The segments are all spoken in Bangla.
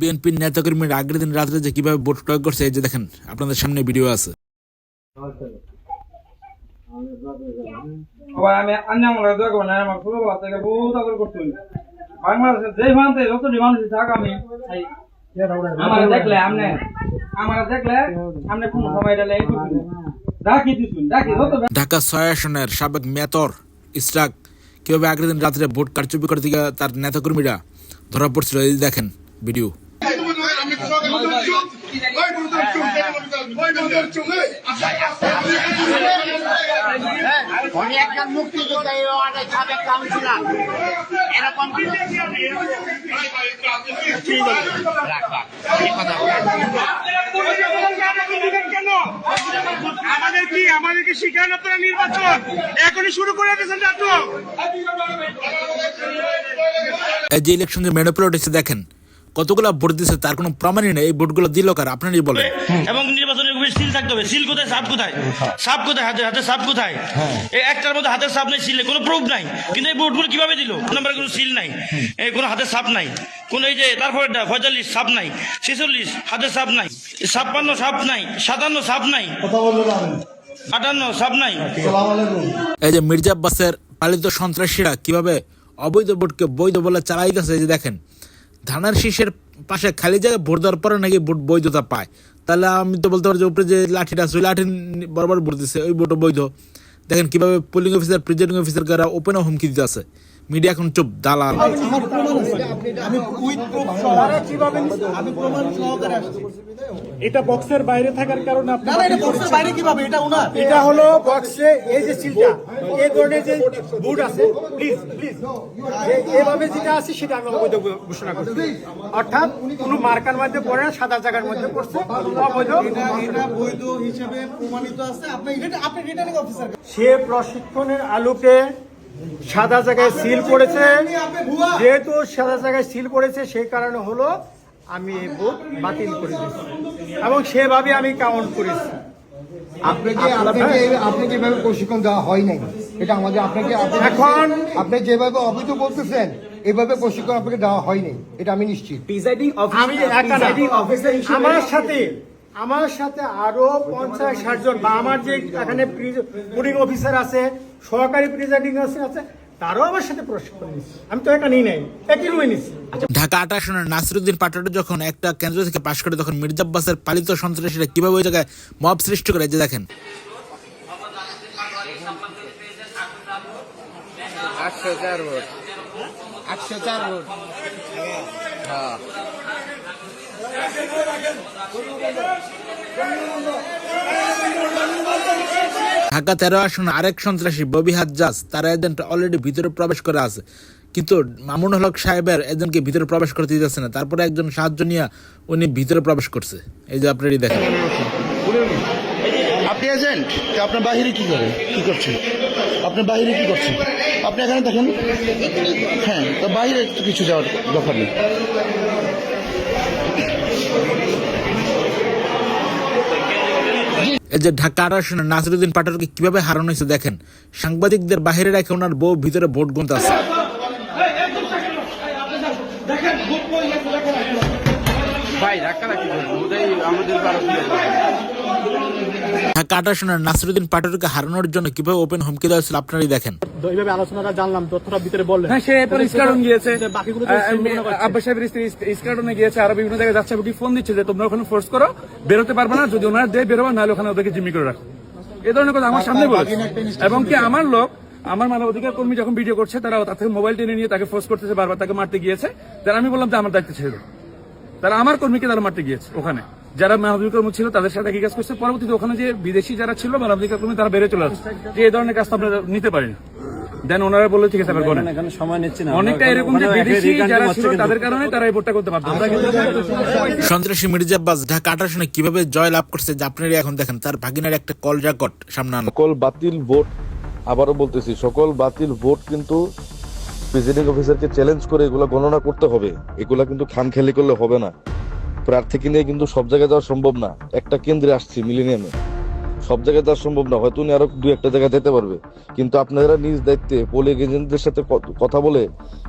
বিএনপির নেতাকর্মীরা আগের দিন রাত্রে যে কীভাবে ভোট প্রয়োগ করছে এই যে দেখেন আপনাদের সামনে ভিডিও আছে। সবাই আমি আন্যামলে দোয়া করব না আমার ছোটবেলা থেকে বহুত আদর করতে বাংলাদেশের যেই মানুষ যত মানুষ থাক আমি আমার দেখলে আমনে আমার দেখলে আমনে কোন সময় ডালে ডাকি দিছুন ডাকি যত ঢাকা ছয় আসনের সাবেক মেয়র ইসরাক কীভাবে আগের দিন রাত্রে ভোট কারচুপি করতে গিয়ে তার নেতাকর্মীরা ধরা পড়ছিল? এই দেখেন ভিডিও। আমাদের কি? আমাদের কি শিখান আপনারা নির্বাচন? এখনই শুরু করে দিয়েছেন নাটক এই যে ইলেকশন যে মেডোপরে উঠেছে দেখেন কতগুলা ভোট দিচ্ছে তার কোনো প্রমাণই নেই এই ভোটগুলো দিল কার? আপনারই বলেন। এবং নির্বাচনের সিল থাকতে হবে। সিল কোথায়? সাপ কোথায়? সাপ কোথায়? হাতে হাতে সাপ কোথায়? এই একটার মধ্যে হাতের সাপ নেই সিল নেই। কোনো প্রুফ নাই। কিন্তু এই ভোটগুলো কীভাবে দিল? নাম্বারে কোনো সিল নাই। এই কোনো হাতের সাপ নাই। কোন এই যে তারপরে পঁয়তাল্লিশ সাপ নাই। ছেচল্লিশ হাতের সাপ নাই। ছাপ্পান্ন সাপ নাই। সাতান্ন সাপ নাই। আটান্ন সাপ নাই। এই যে মির্জা আব্বাসের পালিত সন্ত্রাসীরা কীভাবে অবৈধ ভোটকে বৈধ বলে চালাই গেছে যে দেখেন। ধানের শীষের পাশে খালি জায়গায় ভোট দেওয়ার পরে নাকি ভোট বৈধতা পায়। তাহলে আমি তো বলতে পারি যে উপরে যে লাঠিটা আছে, ওই লাঠি বরাবর ভোট দিচ্ছে ওই ভোটও বৈধ। দেখেন কীভাবে পোলিং অফিসার প্রিজাইডিং অফিসার গারা ওপেন হুমকি দিতে আছে। মিডিয়া এখন চুপ, দালাল। এটা বক্সের বাইরে থাকার কারণে আপনি বাইরে কীভাবে? এটা উনার। এটা হলো বক্সে এই যে সিলটা এই ধরনের যে বুট আছে প্লিজ প্লিজ এভাবে যেটা আছে সেটা আমি অবৈধ ঘোষণা করছি। অর্থাৎ কোনো মার্কার মধ্যে পড়ে না সাদা জায়গার মধ্যে পড়ছে অবৈধ। এটা বৈধ হিসেবে প্রমাণিত আছে। আপনি আপনি রিটার্নিং অফিসার সে প্রশিক্ষণের আলোকে সাদা জায়গায় সিল পড়েছে যেহেতু সাদা জায়গায় সিল পড়েছে সেই কারণে হলো আমি এই ভোট বাতিল করে দিয়েছি। এবং সেভাবে আমি কাউন্ট করেছি। আপনাকে আপনাকে আপনি যেভাবে প্রশিক্ষণ দেওয়া হয় নাই এটা আমাদের আপনাকে আপনি- এখন আপনি যেভাবে অবৈধ বলতেছেন এভাবে প্রশিক্ষণ আপনাকে দেওয়া হয় নাই এটা আমি নিশ্চিত। আমার সাথে আমার সাথে আরও পঞ্চাশ ষাট জন বা আমার যে এখানে পুলিং অফিসার আছে সহকারী প্রিজাইডিং অফিসার আছে তারাও আমার সাথে প্রশিক্ষণ নিচ্ছে। আমি তো একা নিই নাই একই রুমে নিচ্ছি ঢাকা আট আসনের নাসিরুদ্দিন পাটোয়ারি যখন একটা কেন্দ্র থেকে পাশ করে তখন পালিত সন্ত্রাসীরা কীভাবে ওই জায়গায় মব সৃষ্টি করে যে দেখেন। ঢাকা তেরো আসনে আরেক সন্ত্রাসী ববি হাজ্জাজ, তার এজেন্ট অলরেডি ভিতরে প্রবেশ করে আছে। কিন্তু মামুন হক সাহেবের এজেন্টকে ভিতরে প্রবেশ করতে দিতেছে না। তারপরে একজন সাহায্য নিয়ে উনি ভিতরে প্রবেশ করছে। এই যে আপনারই দেখেন। আপনি এজেন্ট আপনার বাহিরে কি করে? কি করছেন আপনার বাহিরে কি করছেন আপনি এখানে দেখেন। হ্যাঁ তো বাইরে কিছু যাওয়ার দরকার নেই। যে ঢাকা আট আসনে, নাসিরুদ্দিন পাটোয়ারিকে কীভাবে হারানো হয়েছে দেখেন? সাংবাদিকদের বাহিরে রেখে ওনার বউ ভিতরে ভোট গুনতে আছে। ঢাকা আট আসনের নাসিরুদ্দিন পাটোয়ারিকে হারানোর জন্য কীভাবে ওপেন হুমকি দেওয়া হয়েছিল আপনারই দেখেন। এইভাবে আলোচনাটা জানলাম তথ্যটা ভিতরে বললেন। হ্যাঁ সে এরপর স্কার্টন গিয়েছে। বাকিগুলো আব্বাস সাহেবের স্ত্রী স্কার্টনে গিয়েছে আরও বিভিন্ন জায়গায় যাচ্ছে ওটি ফোন দিচ্ছে যে তোমরা ওখানে ফোর্স করো বেরোতে পারবে না যদি ওনারা দেয় বেরোবে নাহলে ওখানে ওদেরকে জিম্মি করে রাখো। এই ধরনের কথা আমার সামনে বলেছে। এবং কি আমার লোক আমার মানব অধিকার কর্মী যখন ভিডিও করছে তারা তার থেকে মোবাইল টেনে নিয়ে তাকে ফোর্স করতেছে বারবার তাকে মারতে গিয়েছে। তারা আমি বললাম যে আমার দায়িত্ব ছেড়ে। তারা আমার কর্মীকে তারা মারতে গিয়েছে ওখানে। যারা মানবাধিকার কর্মী ছিল তাদের সাথে একই কাজ করছে। পরবর্তীতে ওখানে যে বিদেশি যারা ছিল মানবাধিকার কর্মী তারা বেড়ে চলে আসছে। যে এই ধরনের কাজ তো আপনারা নিতে পারেন দেন ওনারা বলল ঠিক আছে আবার করেন এখানে সময় নিচ্ছি না। অনেকটা এরকম যে বিদেশি যারা ছিল তাদের কারণে তারা এই ভোটটা করতে পারতো আমরা কিন্তু সন্ত্রাসী মির্জা আব্বাস ঢাকা আট আসনে কীভাবে জয় লাভ করছে যে আপনারই এখন দেখেন তার ভাগিনার একটা কল রেকর্ড সামনে আনো। সকল বাতিল ভোট আবারও বলতেছি সকল বাতিল ভোট কিন্তু প্রেসিডিং অফিসারকে চ্যালেঞ্জ করে এগুলো গণনা করতে হবে। এগুলা কিন্তু খাম খেলি করলে হবে না। প্রার্থীকে নিয়ে কিন্তু সব জায়গায় যাওয়া সম্ভব না। একটা কেন্দ্রে আসছি মিলেনিয়ামে। সব জায়গায় যাওয়া সম্ভব না, হয়তো উনি আরও দু একটা জায়গায় যেতে পারবে। কিন্তু আপনারা নিজ দায়িত্বে পোলিং এজেন্টদের সাথে কথা বলে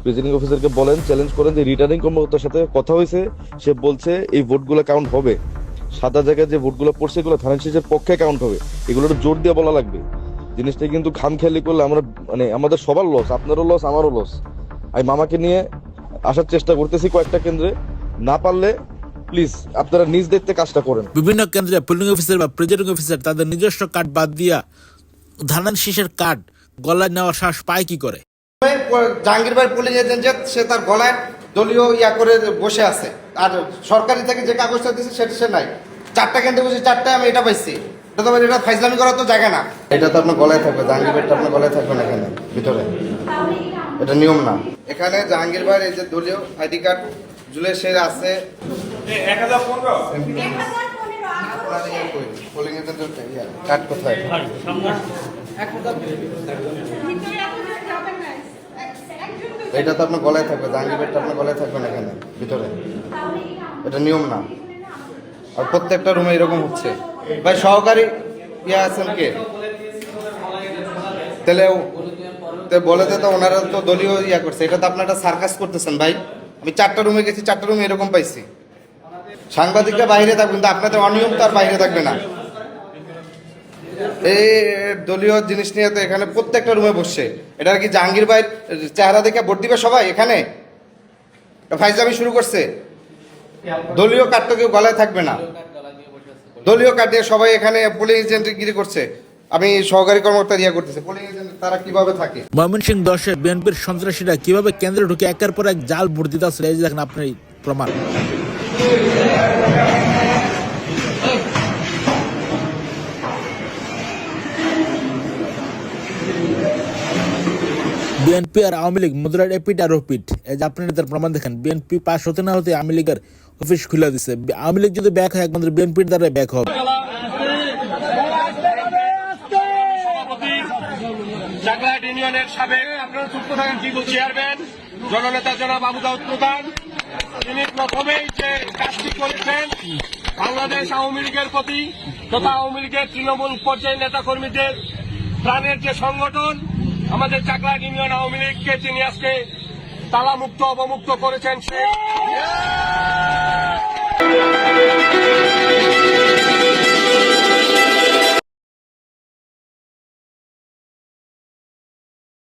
প্রিজাইডিং অফিসারকে বলেন চ্যালেঞ্জ করেন যে রিটার্নিং কর্মকর্তার সাথে কথা হয়েছে, সে বলছে এই ভোটগুলো কাউন্ট হবে। সাদা জায়গায় যে ভোটগুলো পড়ছে এগুলো থানা শেষের পক্ষে কাউন্ট হবে। এগুলো জোর দিয়ে বলা লাগবে। জিনিসটা কিন্তু খামখেয়ালি করলে আমরা মানে আমাদের সবার লস আপনারও লস আমারও লস আমি মামাকে নিয়ে আসার চেষ্টা করতেছি কয়েকটা কেন্দ্রে। না পারলে প্লিজ আপনারা নিজ দায়িত্বে কাজটা করেন। বিভিন্ন কেন্দ্রে পুলিং অফিসার বা প্রেজিডিং অফিসার তাদের নিজস্ব কার্ড বাদ দিয়া ধানের শীষের কার্ড গলায় নেওয়ার সাহস পায় কি করে? জাহাঙ্গীর ভাই পুলিং এজেন্ট যে সে তার গলায় দলীয় ইয়া করে বসে আছে। আর সরকারি থেকে যে কাগজটা দিচ্ছে সেটা সে নাই। চারটা কেন্দ্রে বসে চারটায় আমি এটা পাইছি। এটা তো এটা ফাইজলামি করার তো জায়গা না। এটা তো আপনার গলায় থাকবে জাহাঙ্গীর ভাইটা আপনার গলায় থাকবে না এখানে ভিতরে। এটা নিয়ম না। এখানে জাহাঙ্গীর ভাইয়ের এই যে দলীয় আইডি কার্ড ঝুলে সে আছে। কার্ড কোথায় এটা তো আপনার গলায় থাকবে জাহাঙ্গীর ভাইটা আপনার গলায় থাকবে না এখানে, ভিতরে। এটা নিয়ম না। আর প্রত্যেকটা রুমে এরকম হচ্ছে। ভাই, সহকারী ইয়ে আছেন কে? তাহলে বলে দে তো, ওনারা তো দলীয় ইয়া করছে। এটা তো আপনারা সার্কাস করতেছেন, ভাই। আমি চারটা রুমে গেছি, চারটা রুমে এরকম পাইছি। সাংবাদিকরা বাইরে থাকবেন কিন্তু আপনাদের অনিয়ম তার বাইরে থাকবে না। এই দলীয় জিনিস নিয়ে তো এখানে প্রত্যেকটা রুমে বসছে। এটা কি জাহাঙ্গীর ভাই চেহারা দেখে ভোট দিবে সবাই এখানে? ফাইজলামি শুরু করছে। দলীয় কার্ড তো কেউ গলায় থাকবে না। দলীয় কার্ড দিয়ে সবাই এখানে পুলিং এজেন্ট গিরি করছে। আমি সহকারী কর্মকর্তা ইয়া করতেছে। তারা কীভাবে থাকে? ময়মনসিংহ দশে বিএনপির সন্ত্রাসীরা কীভাবে কেন্দ্রে ঢুকে একের পর এক জাল ভোট দিতে আসলে, এই দেখেন আপনি প্রমাণ। বিএনপি আর আওয়ামী লীগ, মুদ্রার এপিট আর ওপিট এই যে আপনি তার প্রমাণ দেখেন বিএনপি পাস হতে না হতে আওয়ামী লীগের অফিস খুলে দিচ্ছে আওয়ামী লীগ যদি ব্যাক হয়, একমাত্র বিএনপির দ্বারা ব্যাক হবে। ইউনিয়নের সাবেক আপনারা চুপ থাকেন চেয়ারম্যান, জননেতা জনাব আবু দাউদ প্রধান তিনি প্রথমেই যে কাজটি করেছেন বাংলাদেশ আওয়ামী লীগের প্রতি তথা আওয়ামী লীগের তৃণমূল পর্যায়ের নেতাকর্মীদের প্রাণের যে সংগঠন, আমাদের চাকলা ইউনিয়ন আওয়ামী লীগকে তিনি আজকে তালামুক্ত, অবমুক্ত করেছেন সেই